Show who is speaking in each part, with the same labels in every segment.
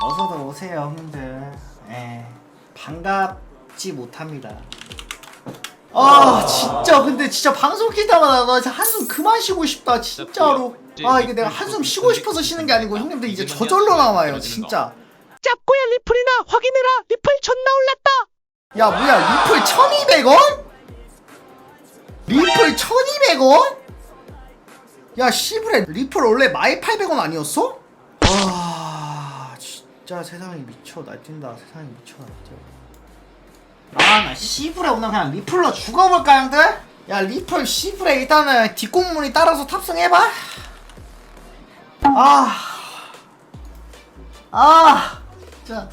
Speaker 1: 어서들 오세요 형님들. 예 반갑지 못합니다. 아 진짜. 근데 진짜 방송 키다가 나 진짜 한숨 그만 쉬고 싶다 진짜로. 아 이게 내가 한숨 쉬고 싶어서 쉬는 게 아니고 형님들 이제 저절로 나와요 진짜.
Speaker 2: 짭고야 리플이나 확인해라. 리플 존나 올랐다.
Speaker 1: 야 뭐야 리플 1200원? 리플 1200원? 야 씨부레 리플 원래 마이 800원 아니었어? 와 진짜 세상이 미쳐 날뛴다 세상이 미쳐 날뛰어 아나 씨부레 오늘 그냥 리플로 죽어볼까 형들? 야 리플 씨부레 일단은 뒷공문이 따라서 탑승해봐 아 아, 진짜.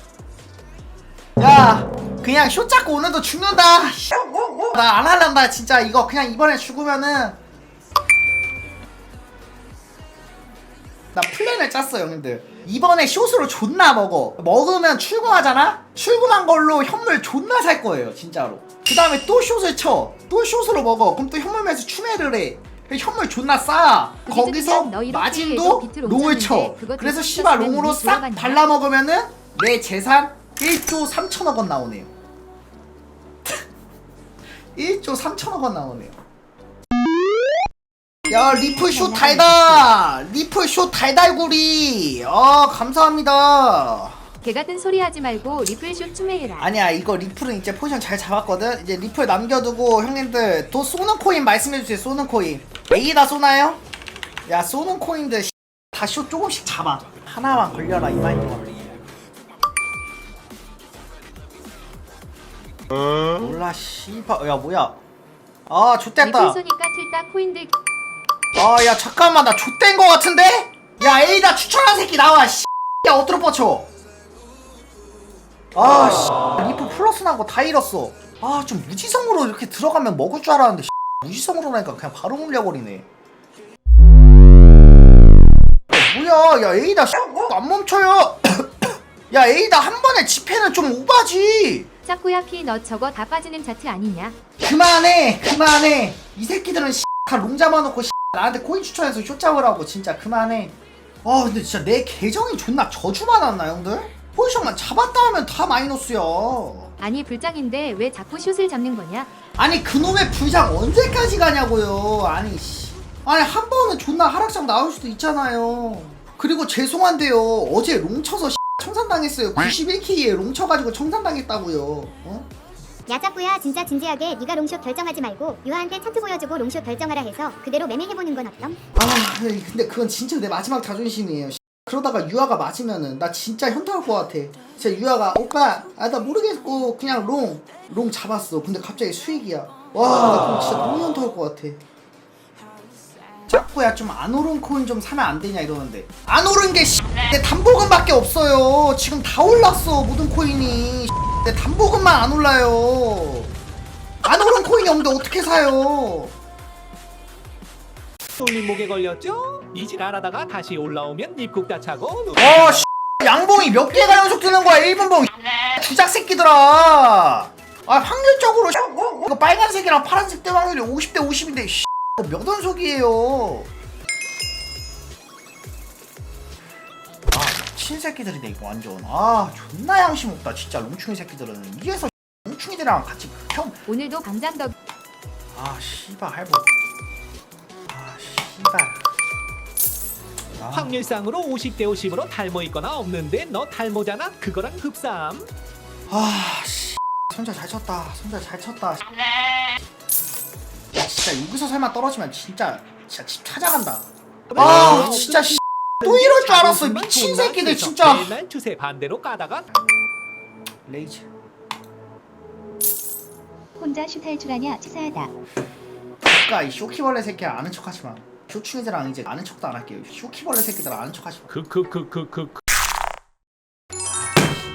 Speaker 1: 야, 그냥 쇼 잡고 오늘도 죽는다. 나 안 할란다, 진짜. 이거 그냥 이번에 죽으면은. 나 플랜을 짰어, 형님들. 이번에 숏으로 존나 먹어. 먹으면 출금하잖아? 출금한 걸로 현물 존나 살 거예요, 진짜로. 그 다음에 또 숏을 쳐. 또 숏으로 먹어. 그럼 또 현물 매수 추매를 해. 현물 존나 싸. 거기서
Speaker 3: 너 이렇게
Speaker 1: 마진도 롱을 쳐. 그래서 씨발 롱으로 싹
Speaker 3: 들어갔냐?
Speaker 1: 발라 먹으면은 내 재산 1조 3천억 원 나오네요. 1조 3천억 원 나오네요. 야 리플 쇼 달다. 리플 쇼 달달구리. 아 감사합니다.
Speaker 3: 개 같은 소리 하지 말고 리플쇼 추매해라.
Speaker 1: 아니야 이거 리플은 이제 포지션 잘 잡았거든. 이제 리플 남겨두고 형님들 또 쏘는 코인 말씀해주세요. 쏘는 코인. A다 쏘나요? 야 쏘는 코인들 다 쇼 조금씩 잡아. 하나만 걸려라 이 마인드만. 몰라 씨발 야 뭐야 아
Speaker 3: 리플
Speaker 1: 좆됐다
Speaker 3: 쏘니까 틀딱 코인들
Speaker 1: 아 야 잠깐만 나 좆된 거 같은데? 야 에이다 추천한 새끼 나와 씨 야 어디로 뻗쳐? 아 씨. 리프 플러스 난 거 다 잃었어. 아 좀 무지성으로 이렇게 들어가면 먹을 줄 알았는데 씨, 무지성으로 나니까 그냥 바로 물려버리네. 야, 뭐야? 야 에이다 씨, 안 멈춰요. 야 에이다 한 번에 집회는 좀 오바지.
Speaker 3: 짝구야 피 너 저거 다 빠지는 자트 아니냐?
Speaker 1: 그만해 그만해. 이 새끼들은 씨, 다 롱 잡아 놓고 씨, 나한테 코인 추천해서 쇼 잡으라고 진짜 그만해. 아 근데 진짜 내 계정이 존나 저주만 왔나 형들? 포지션만 잡았다 하면 다 마이너스야.
Speaker 3: 아니 불장인데 왜 자꾸 슛을 잡는 거냐?
Speaker 1: 아니 그놈의 불상 언제까지 가냐고요. 아니 씨. 아니 한 번은 존나 하락장 나올 수도 있잖아요. 그리고 죄송한데요. 어제 롱 쳐서 씨, 청산당했어요. 91K에 롱 쳐가지고 청산당했다고요. 어?
Speaker 4: 야 짝구야 진짜 진지하게 네가 롱숏 결정하지 말고 유아한테 차트 보여주고 롱숏 결정하라 해서 그대로 매매해보는 건 어떤?
Speaker 1: 아 근데 그건 진짜 내 마지막 자존심이에요. 씨. 그러다가 유아가 맞으면은 나 진짜 현타올 것 같아. 진짜 유아가 오빠 아 나 모르겠고 그냥 롱 롱 잡았어. 근데 갑자기 수익이야. 와나 그럼 진짜 너무 현타올 것 같아. 자꾸야 좀 안 오른 코인 좀 사면 안 되냐 이러는데. 안 오른 게 내 담보금밖에 없어요. 지금 다 올랐어 모든 코인이 내 담보금만 안 올라요 안 오른 코인이 없는데 어떻게 사요
Speaker 2: 쏠림목에 걸렸죠? 이질 안 하다가 다시 올라오면 입국 다 차고 누-
Speaker 1: 어, 씨, 양봉이 몇 개가 연속 뜨는 거야, 1분봉. 주작 새끼들아. 아, 확률적으로, 씨, 이거 빨간색이랑 파란색 대 확률이 50대 50인데, 씨, 이거 몇 원석이에요. 미친 새끼들이네, 이거 완전. 아, 존나 양심 없다, 진짜, 롱충이 새끼들은. 이래서 롱충이들이랑 같이 형.
Speaker 3: 오늘도 방장덕
Speaker 1: 아, 씨발, 할보. 아, 씨발. 아.
Speaker 2: 확률상으로 50대 50으로 탈모 있거나 없는데 너 탈모잖아? 그거랑 흡삼
Speaker 1: 아, 씨. 손자 잘 쳤다. 손자 잘 쳤다. 야, 진짜 여기서 설마 떨어지면 진짜 진짜 집 찾아간다. 아, 진짜 씨. 또 이럴 줄 알았어. 미친 새끼들 진짜.
Speaker 2: 맨날 추세 반대로 까다가
Speaker 1: 레이즈.
Speaker 3: 혼자 슛 할 줄 아냐 치사하다.
Speaker 1: 그니까 이 쇼키벌레 새끼 아는 척하지 마. 쇼충이들랑 이제 아는 척도 안 할게요. 쇼키벌레 새끼들 아는 척하지 마.
Speaker 2: 크크크크크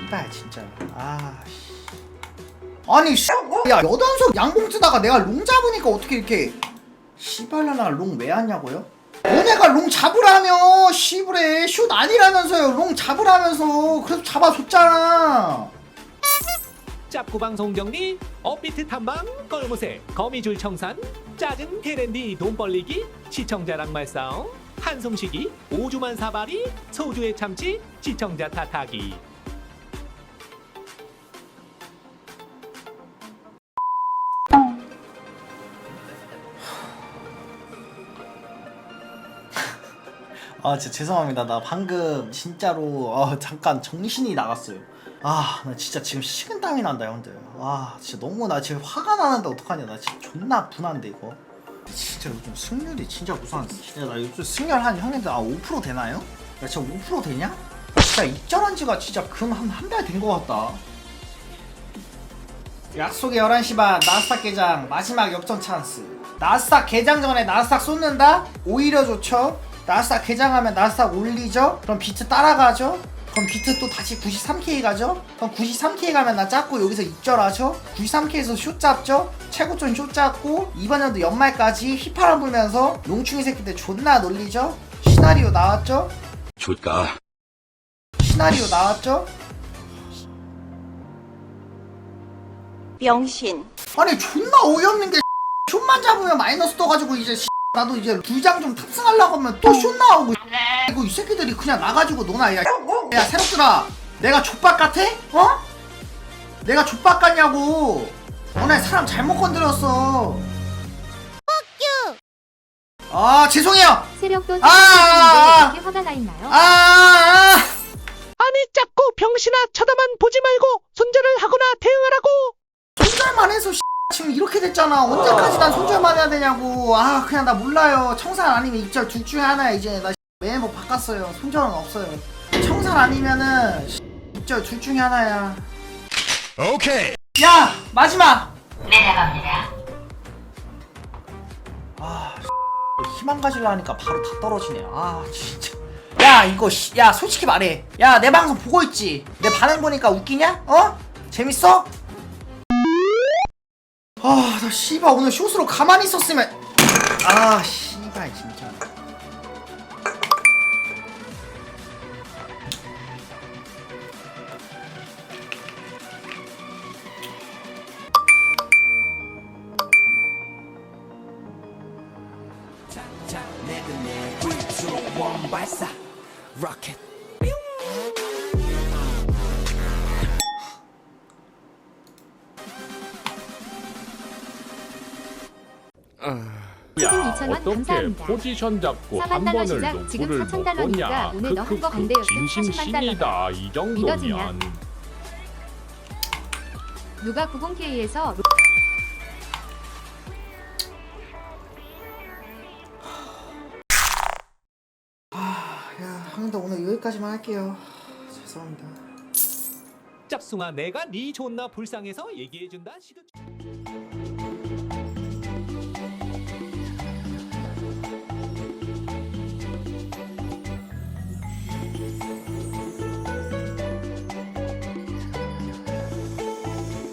Speaker 1: 이발 진짜. 아, 씨. 아니 씨. 야, 여단속 양봉 뜨다가 내가 롱 잡으니까 어떻게 이렇게 씨발라나 롱왜 왔냐고요? 너네가 롱 잡으라며 씨부레. 슛 아니라면서요. 롱 잡으라면서. 그래서 잡아줬잖아.
Speaker 2: 짭구 방 송 정리 업비트 탐방 걸무새 거미줄 청산 짜증 게랜디 돈 벌리기 시청자랑 말싸움 한송식이 오주만 사발이 소주에 참치 시청자 탓하기
Speaker 1: 아 진짜 죄송합니다. 나 방금 진짜로 아 잠깐 정신이 나갔어요. 아 나 진짜 지금 식은땀이 난다 형들. 와 진짜 너무 나 지금 화가 나는데 어떡하냐. 나 진짜 존나 분한데 이거. 진짜 요즘 승률이 진짜 무서운 진짜 나 요즘 승률 한 형님들 아 5% 되나요? 야 진짜 5% 되냐? 나 진짜 입절한 지가 진짜 근 한 한 달된거 같다. 약속의 11시 반 나스닥 개장 마지막 역전 찬스. 나스닥 개장 전에 나스닥 쏟는다? 오히려 좋죠 나스닥 개장하면 나스닥 올리죠? 그럼 비트 따라가죠? 그럼 비트 또 다시 93K 가죠? 그럼 93K 가면 나 잡고 여기서 입절하죠? 93K에서 쇼 잡죠? 최고점 쇼 잡고 이번 연도 연말까지 휘파람 불면서 농충이 새끼들 존나 놀리죠? 시나리오 나왔죠?
Speaker 5: 줄까?
Speaker 1: 시나리오 나왔죠?
Speaker 6: 병신.
Speaker 1: 아니 존나 어이없는 게 숏만 잡으면 마이너스 떠가지고 이제 나도 이제 두 장 좀 탑승하려고 하면 또숏 나오고 이거 이 새끼들이 그냥 나가지고 노나 야, 야 새롭더라 내가 족박 같아? 어? 내가 족박 같냐고 오늘 사람 잘못 건드렸어 아 죄송해요
Speaker 3: 세력도
Speaker 1: 아, 아, 아.
Speaker 3: 이렇게 화가 나 있나요?
Speaker 1: 아, 아,
Speaker 2: 아니 자꾸 병신아 쳐다만 보지 말고 손절을 하거나 대응하라고
Speaker 1: 손절만 해서 지금 이렇게 됐잖아. 언제까지 난 손절만 해야 되냐고. 아 그냥 나 몰라요. 청산 아니면 입절 둘 중에 하나야 이제. 나 매번 바꿨어요. 손절은 없어요. 청산 아니면은 입절 둘 중에 하나야.
Speaker 5: 오케이.
Speaker 1: 야 마지막! 내려갑니다. 아 희망 가질라 하니까 바로 다 떨어지네. 아 진짜. 야 이거 씨, 야 솔직히 말해. 야 내 방송 보고 있지? 내 반응 보니까 웃기냐? 어? 재밌어 아 나 씨발 오늘 숏으로 가만히 있었으면. 아 씨발 진짜.
Speaker 3: 지 금 2,000원? 감사합니다.
Speaker 7: 포지션 잡고
Speaker 3: 4만
Speaker 7: 한
Speaker 3: 달러
Speaker 7: 번을
Speaker 3: 시작, 지금
Speaker 7: 농구를
Speaker 3: 4천
Speaker 7: 못
Speaker 3: 달러니까
Speaker 7: 보냐?
Speaker 3: 오늘 너 한거
Speaker 7: 크크크
Speaker 3: 반대였음,
Speaker 7: 진심
Speaker 3: 40만 달러다.
Speaker 7: 신이다 이? 정도면.
Speaker 3: 누가 90K에서
Speaker 1: 야 형들 오늘 여기까지만 할게요. 죄송합니다.
Speaker 2: 짭숭아 내가 네 존나 불쌍해서 얘기해준다 시드